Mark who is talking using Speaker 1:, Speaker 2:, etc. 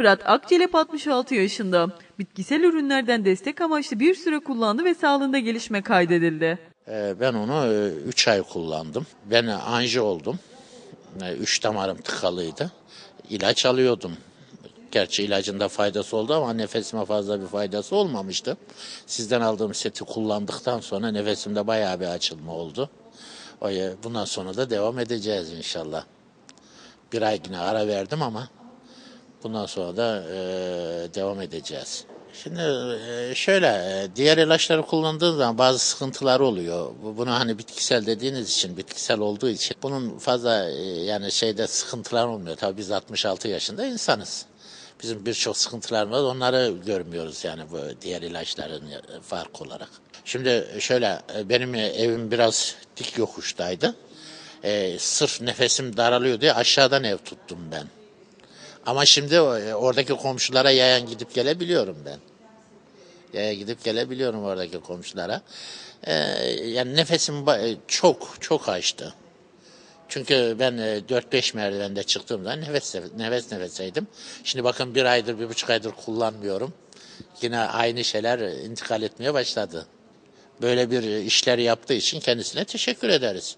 Speaker 1: Fırat Akçelep 66 yaşında. Bitkisel ürünlerden destek amaçlı bir süre kullandı ve sağlığında gelişme kaydedildi.
Speaker 2: Ee, Ben onu 3 ay kullandım. Ben anji oldum. 3 damarım tıkalıydı. İlaç alıyordum. Gerçi ilacın da faydası oldu ama nefesime fazla bir faydası olmamıştı. Sizden aldığım seti kullandıktan sonra nefesimde bayağı bir açılma oldu. Bundan sonra da devam edeceğiz inşallah. Bir ay yine ara verdim ama bundan sonra da e, devam edeceğiz. Şimdi e, şöyle e, diğer ilaçları kullandığın zaman bazı sıkıntılar oluyor. Bu- Bunu hani bitkisel dediğiniz için, bitkisel olduğu için bunun fazla e, yani şeyde sıkıntılar olmuyor. Tabii biz 66 yaşında insanız. Bizim birçok sıkıntılarımız var. Onları görmüyoruz yani bu diğer ilaçların fark olarak. Şimdi şöyle benim evim biraz dik yokuştaydı. E, sırf nefesim daralıyor diye aşağıdan ev tuttum ben. Ama şimdi e, oradaki komşulara yayan gidip gelebiliyorum ben. Yaya gidip gelebiliyorum oradaki komşulara. E, yani nefesim e, çok çok açtı. Çünkü ben e, 4-5 merdivende çıktığımda nefes nefes nefeseydim. Şimdi bakın bir aydır, bir buçuk aydır kullanmıyorum. Yine aynı şeyler intikal etmeye başladı. Böyle bir işler yaptığı için kendisine teşekkür ederiz.